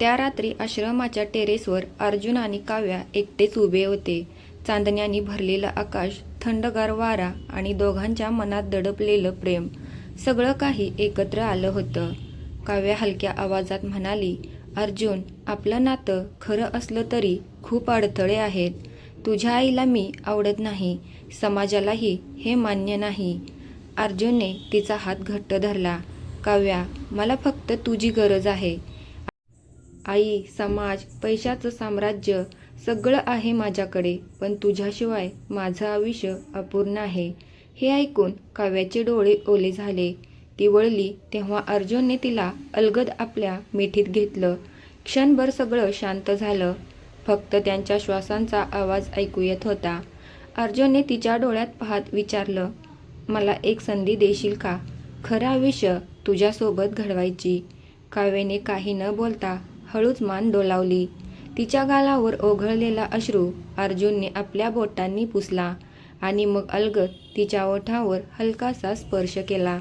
त्या रात्री आश्रमाच्या टेरेसवर अर्जुन आणि काव्या एकटेच उभे होते. चांदण्याने भरलेलं आकाश थंडगार वारा आणि दोघांच्या मनात दडपलेलं प्रेम सगळं काही एकत्र आलं होतं. काव्या हलक्या आवाजात म्हणाली अर्जुन आपलं नातं खरं असलं तरी खूप अडथळे आहेत. तुझ्या आईला मी आवडत नाही. समाजालाही हे मान्य नाही. अर्जुनने तिचा हात घट्ट धरला. काव्या मला फक्त तुझी गरज आहे. आई समाज पैशाचं साम्राज्य सगळं आहे माझ्याकडे पण तुझ्याशिवाय माझं आयुष्य अपूर्ण आहे. हे ऐकून काव्याचे डोळे ओले झाले. ती वळली तेव्हा अर्जुनने तिला अलगद आपल्या मिठीत घेतलं. क्षणभर सगळं शांत झालं. फक्त त्यांच्या श्वासांचा आवाज ऐकू येत होता. अर्जुनने तिच्या डोळ्यात पाहत विचारलं मला एक संधी देशील का? खरं आयुष्य तुझ्यासोबत घडवायची. काव्याने काही न बोलता हळूच मान डोलावली. तिच्या गालावर ओघळलेला अश्रू अर्जुनने आपल्या बोटांनी पुसला आणि मग अलगद तिच्या ओठावर हलकासा स्पर्श केला.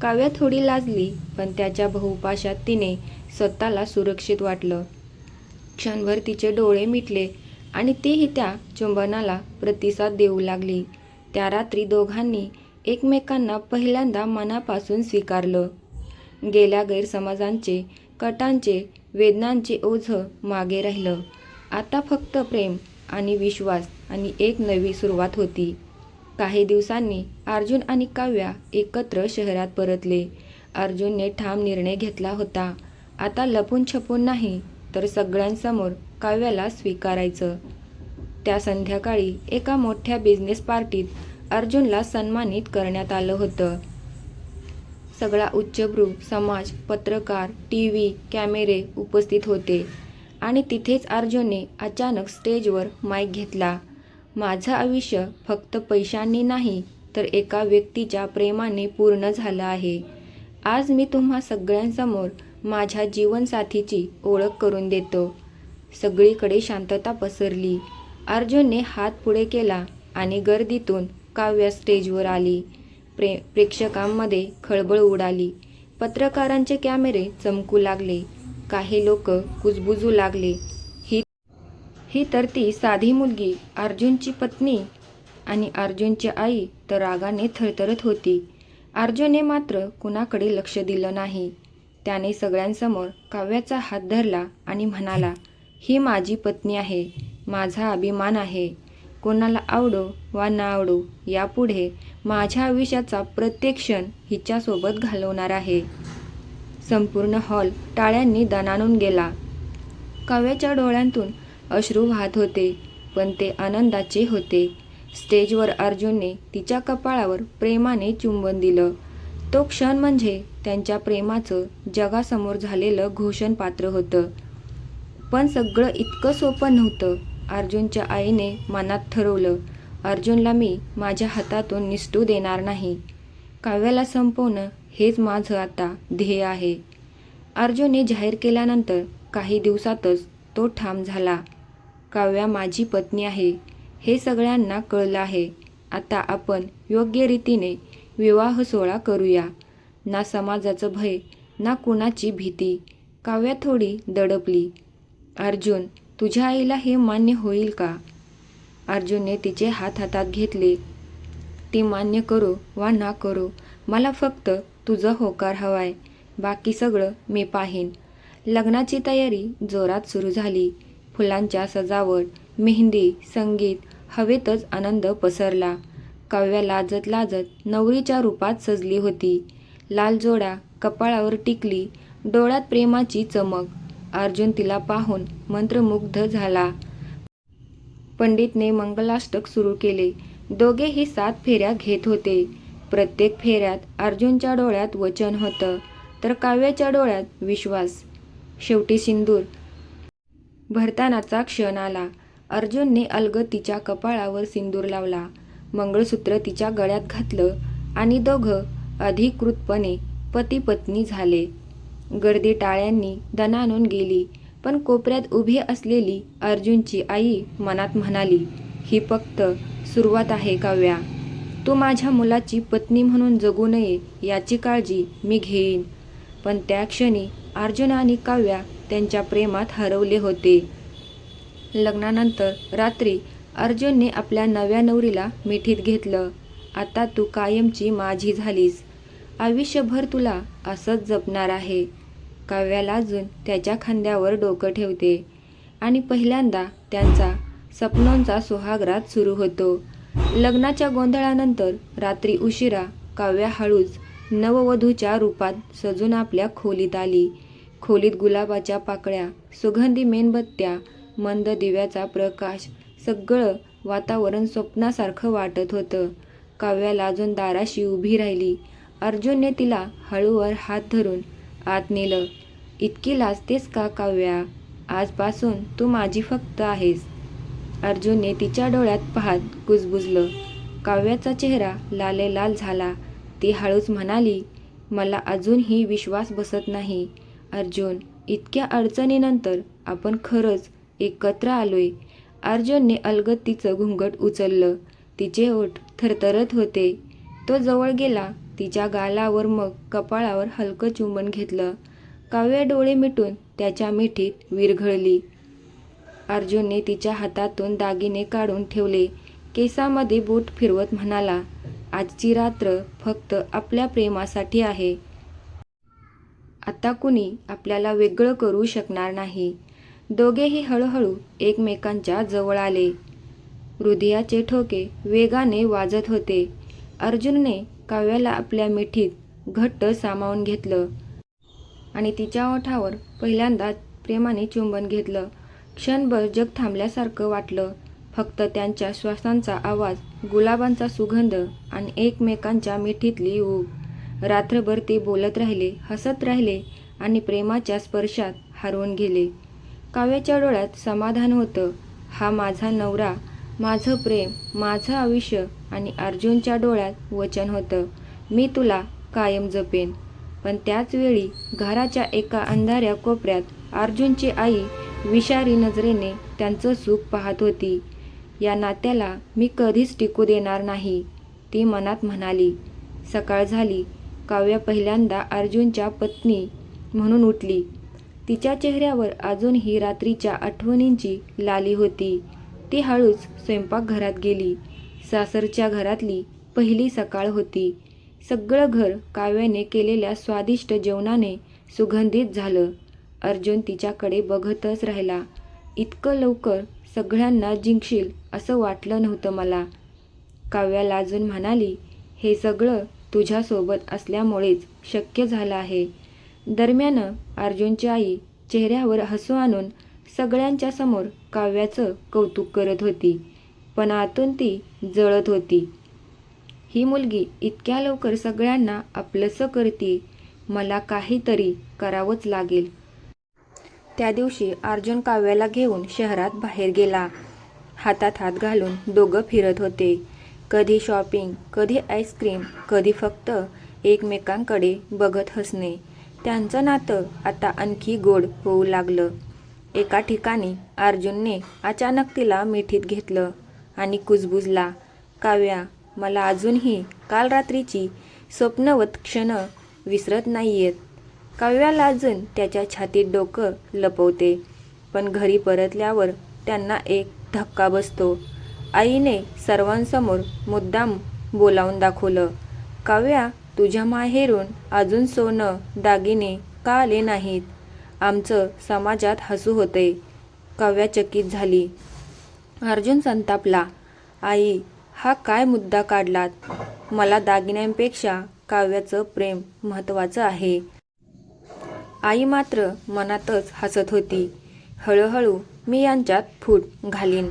काव्या थोडी लाजली पण त्याच्या बहुपाशात तिने स्वतःला सुरक्षित वाटलं. क्षणभर तिचे डोळे मिटले आणि तीही त्या चुंबनाला प्रतिसाद देऊ लागली. त्या रात्री दोघांनी एकमेकांना पहिल्यांदा मनापासून स्वीकारलं. गेल्या गैरसमाजांचे कटांचे वेदनांचे ओझं मागे राहिलं. आता फक्त प्रेम आणि विश्वास आणि एक नवी सुरुवात होती. काही दिवसांनी अर्जुन आणि काव्या एकत्र शहरात परतले. अर्जुनने ठाम निर्णय घेतला होता. आता लपून छपून नाही तर सगळ्यांसमोर काव्याला स्वीकारायचं. त्या संध्याकाळी एका मोठ्या बिझनेस पार्टीत अर्जुनला सन्मानित करण्यात आलं होतं. सगळा उच्चभ्रू समाज पत्रकार टी व्ही कॅमेरे उपस्थित होते. आणि तिथेच अर्जुनने अचानक स्टेजवर माईक घेतला. माझं आयुष्य फक्त पैशांनी नाही तर एका व्यक्तीच्या प्रेमाने पूर्ण झालं आहे. आज मी तुम्हा सगळ्यांसमोर माझ्या जीवनसाथीची ओळख करून देतो. सगळीकडे शांतता पसरली. अर्जुनने हात पुढे केला आणि गर्दीतून काव्य स्टेजवर आली. प्रे प्रेक्षकांमध्ये खळबळ उडाली. पत्रकारांचे कॅमेरे चमकू लागले. काही लोक कुजबुजू लागले. ही ही तर ती साधी मुलगी अर्जुनची पत्नी आणि अर्जुनची आई तर रागाने थरथरत होती. अर्जुनने मात्र कुणाकडे लक्ष दिलं नाही. त्याने सगळ्यांसमोर काव्याचा हात धरला आणि म्हणाला ही माझी पत्नी आहे. माझा अभिमान आहे. कोणाला आवडो वा ना आवडो यापुढे माझ्या आयुष्याचा प्रत्येक क्षण हिच्यासोबत घालवणार आहे. संपूर्ण हॉल टाळ्यांनी दणानून गेला. काव्याच्या डोळ्यांतून अश्रू वाहत होते पण ते आनंदाचे होते. स्टेजवर अर्जुनने तिच्या कपाळावर प्रेमाने चुंबन दिलं. तो क्षण म्हणजे त्यांच्या प्रेमाचं जगासमोर झालेलं घोषणपात्र होतं. पण सगळं इतकं सोपं नव्हतं अर्जुनच्या आईने मनात ठरवलं अर्जुनला मी माझ्या हातातून निसटू देणार नाही. काव्याला संपवणं हेच माझं आता ध्येय आहे. अर्जुनने जाहीर केल्यानंतर काही दिवसातच तो ठाम झाला. काव्या माझी पत्नी आहे हे सगळ्यांना कळलं आहे. आता आपण योग्य रीतीने विवाह सोहळा करूया. ना समाजाचं भय ना कुणाची भीती. काव्या थोडी दडपली. अर्जुन तुझ्या आईला हे मान्य होईल का? अर्जुनने तिचे हात हातात घेतले. ती मान्य करो वा ना करो मला फक्त तुझं होकार हवाय. बाकी सगळं मी पाहीन. लग्नाची तयारी जोरात सुरू झाली. फुलांच्या सजावट मेहंदी संगीत हवेतच आनंद पसरला. काव्या लाजत लाजत नवरीच्या रूपात सजली होती. लाल जोडा कपाळावर टिकली डोळ्यात प्रेमाची चमक. अर्जुन तिला पाहून मंत्रमुग्ध झाला. पंडितने मंगलाष्टक सुरू केले. दोघेही सात फेऱ्या घेत होते. प्रत्येक फेऱ्यात अर्जुनच्या डोळ्यात वचन होतं तर काव्याच्या डोळ्यात विश्वास. शेवटी सिंदूर. भरतानाचा क्षण आला. अर्जुनने अलगद तिच्या कपाळावर सिंदूर लावला. मंगळसूत्र तिच्या गळ्यात घातलं आणि दोघं अधिकृतपणे पती पत्नी झाले. गर्दी टाळ्यांनी दणानून गेली. पण कोपऱ्यात उभी असलेली अर्जुनची आई मनात म्हणाली ही फक्त सुरुवात आहे काव्या. तू माझ्या मुलाची पत्नी म्हणून जगू नये याची काळजी मी घेईन. पण त्या क्षणी अर्जुन आणि काव्या त्यांच्या प्रेमात हरवले होते. लग्नानंतर रात्री अर्जुनने आपल्या नव्या नवरीला मिठीत घेतलं आता तू कायमची माझी झालीस. आयुष्यभर तुला असंच जपणार आहे. काव्याला अजून त्याच्या खांद्यावर डोकं ठेवते. आणि पहिल्यांदा त्यांचा स्वप्नांचा सुहागरात सुरू होतो. लग्नाच्या गोंधळानंतर रात्री उशिरा काव्या हळूच नववधूच्या रूपात सजून आपल्या खोलीत आली. खोलीत गुलाबाच्या पाकळ्या सुगंधी मेणबत्त्या मंद दिव्याचा प्रकाश सगळं वातावरण स्वप्नासारखं वाटत होतं. काव्याला अजून दाराशी उभी राहिली. अर्जुनने तिला हळूवर हात धरून आत नेलं. इतकी लाजतेस का काव्या? आजपासून तू माझी फक्त आहेस. अर्जुनने तिच्या डोळ्यात पाहत कुजबुजलं काव्याचा चेहरा लाले लाल झाला. ती हळूच म्हणाली मला अजूनही विश्वास बसत नाही. अर्जुन इतक्या अडचणीनंतर आपण खरंच एकत्र आलोय. अर्जुनने अलगत तिचं घुंगट उचललं. तिचे ओठ थरथरत होते. तो जवळ गेला. तिच्या गालावर मग कपाळावर हलकं चुंबन घेतलं. काव्य डोळे मिटून त्याच्या मिठीत विरघळली. अर्जुनने तिच्या हातातून दागिने काढून ठेवले. केसामध्ये बोट फिरवत म्हणाला आजची रात्र फक्त आपल्या प्रेमासाठी आहे. आता कुणी आपल्याला वेगळं करू शकणार नाही. दोघेही हळूहळू एकमेकांच्या जवळ आले. हृदयाचे ठोके वेगाने वाजत होते. अर्जुनने काव्याला आपल्या मिठीत घट्ट सामावून घेतलं. आणि तिच्या ओठावर पहिल्यांदा प्रेमाने चुंबन घेतलं. क्षणभर जग थांबल्यासारखं वाटलं. फक्त त्यांच्या श्वासांचा आवाज गुलाबांचा सुगंध आणि एकमेकांच्या मिठीतली ऊब. रात्रभर ते बोलत राहिले हसत राहिले आणि प्रेमाच्या स्पर्शात हरवून गेले. काव्याच्या डोळ्यात समाधान होतं. हा माझा नवरा माझं प्रेम माझं आयुष्य आणि अर्जुनच्या डोळ्यात वचन होतं. मी तुला कायम जपेन. पण त्याचवेळी घराच्या एका अंधाऱ्या कोपऱ्यात अर्जुनची आई विषारी नजरेने त्यांचं सुख पाहत होती. या नात्याला मी कधीच टिकू देणार नाही ती मनात म्हणाली. सकाळ झाली. काव्या पहिल्यांदा अर्जुनच्या पत्नी म्हणून उठली. तिच्या चेहऱ्यावर अजूनही रात्रीच्या आठवणींची लाली होती. ती हळूच स्वयंपाकघरात गेली. सासरच्या घरातली पहिली सकाळ होती. सगळं घर काव्याने केलेल्या स्वादिष्ट जेवणाने सुगंधित झालं. अर्जुन तिच्याकडे बघतच राहिला. इतकं लवकर सगळ्यांना जिंकशील असं वाटलं नव्हतं मला. काव्या लाजून म्हणाली हे सगळं तुझ्यासोबत असल्यामुळेच शक्य झालं आहे. दरम्यान अर्जुनची आई चेहऱ्यावर हसू आणून सगळ्यांच्या समोर काव्याचं कौतुक करत होती. पण आतून ती जळत होती. ही मुलगी इतक्या लवकर सगळ्यांना आपलंसं करते मला काहीतरी करावंच लागेल. त्या दिवशी अर्जुन काव्याला घेऊन शहरात बाहेर गेला. हातात हात घालून दोघं फिरत होते. कधी शॉपिंग कधी आईस्क्रीम कधी फक्त एकमेकांकडे बघत हसणे. त्यांचं नातं आता आणखी गोड होऊ लागलं. एका ठिकाणी अर्जुनने अचानक तिला मिठीत घेतलं आणि कुजबुजला काव्या मला अजूनही काल रात्रीची स्वप्नवत क्षण विसरत नाही आहेत काव्याला अजून त्याच्या छातीत डोकं लपवते पण घरी परतल्यावर त्यांना एक धक्का बसतो. आईने सर्वांसमोर मुद्दाम बोलावून दाखवलं काव्या तुझ्या माहेरून अजून सोनं दागिने का आले नाहीत? आमचं समाजात हसू होते. काव्या चकित झाली. अर्जुन संतापला. आई हा काय मुद्दा काढलात? मला दागिन्यांपेक्षा काव्याचं प्रेम महत्त्वाचं आहे. आई मात्र मनातच हसत होती. हळूहळू मी यांच्यात फूट घालीन.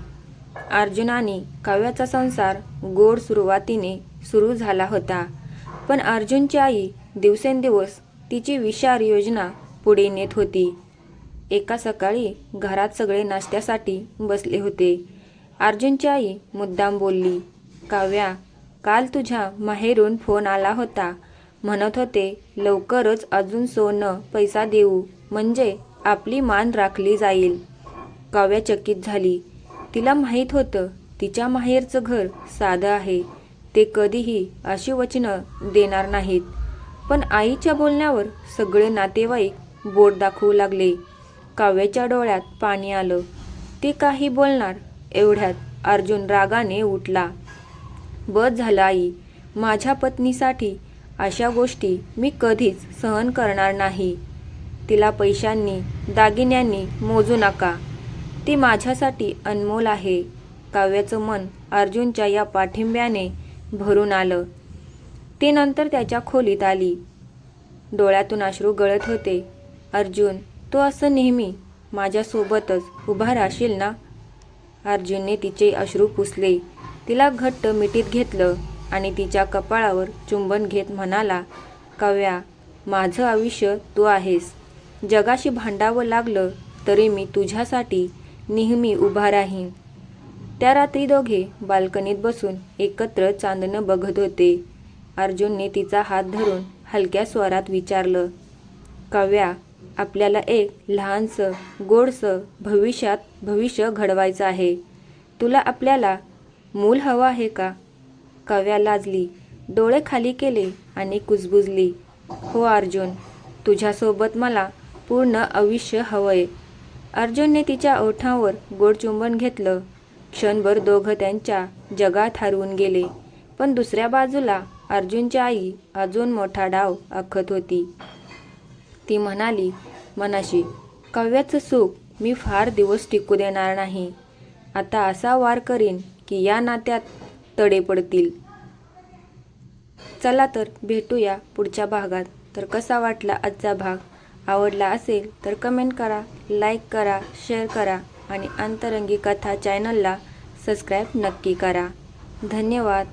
अर्जुन आणि काव्याचा संसार गोड सुरुवातीने सुरू झाला होता. पण अर्जुनची आई दिवसेंदिवस तिची विशार योजना पुढे नेत होती. एका सकाळी घरात सगळे नाश्त्यासाठी बसले होते. अर्जुनची आई मुद्दाम बोलली काव्या काल तुझ्या माहेरून फोन आला होता. म्हणत होते लवकरच अजून सोनं पैसा देऊ. म्हणजे आपली मान राखली जाईल. काव्या चकित झाली. तिला माहीत होतं तिच्या माहेरचं घर साधं आहे. ते कधीही अशी वचनं देणार नाहीत. पण आईच्या बोलण्यावर सगळे नातेवाईक बोट दाखवू लागले. काव्याच्या डोळ्यात पाणी आलं. ते काही बोलणार एवढ्यात अर्जुन रागाने उठला. बस झालं आई. माझ्या पत्नीसाठी अशा गोष्टी मी कधीच सहन करणार नाही. तिला पैशांनी दागिन्यांनी मोजू नका. ती माझ्यासाठी अनमोल आहे. काव्याचं मन अर्जुनच्या या पाठिंब्याने भरून आलं. ते नंतर त्याच्या खोलीत आली. डोळ्यातून अश्रू गळत होते. अर्जुन तू असं नेहमी माझ्यासोबतच उभा राहशील ना? अर्जुनने तिचे अश्रू पुसले. तिला घट्ट मिठीत घेतलं आणि तिच्या कपाळावर चुंबन घेत म्हणाला काव्या माझं आयुष्य तू आहेस. जगाशी भांडावं लागलं तरी मी तुझ्यासाठी नेहमी उभा राहीन. त्या रात्री दोघे बाल्कनीत बसून एकत्र चांदणं बघत होते. अर्जुनने तिचा हात धरून हलक्या स्वरात विचारलं काव्या आपल्याला एक लहानसं गोडसं भविष्यात भविष्य घडवायचं आहे. तुला आपल्याला मूल हवं आहे का? काव्या लाजली डोळे खाली केले आणि कुजबुजली. हो अर्जुन तुझ्यासोबत मला पूर्ण आयुष्य हवंय. अर्जुनने तिच्या ओठांवर गोड चुंबन घेतलं. क्षणभर दोघं त्यांच्या जगात हरवून गेले. पण दुसऱ्या बाजूला अर्जुनची आई अजून मोठा डाव आखत होती. ती म्हणाली मनाशी काव्याचं सुख मी फार दिवस टिकू देणार नाही. आता असा वार करीन की या नात्यात तडे पडतील. चला तर भेटूया पुढच्या भागात. तर कसा वाटला आजचा भाग? आवडला असेल तर कमेंट करा लाईक करा शेअर करा आणि अंतरंगी कथा चॅनलला सबस्क्राईब नक्की करा. धन्यवाद.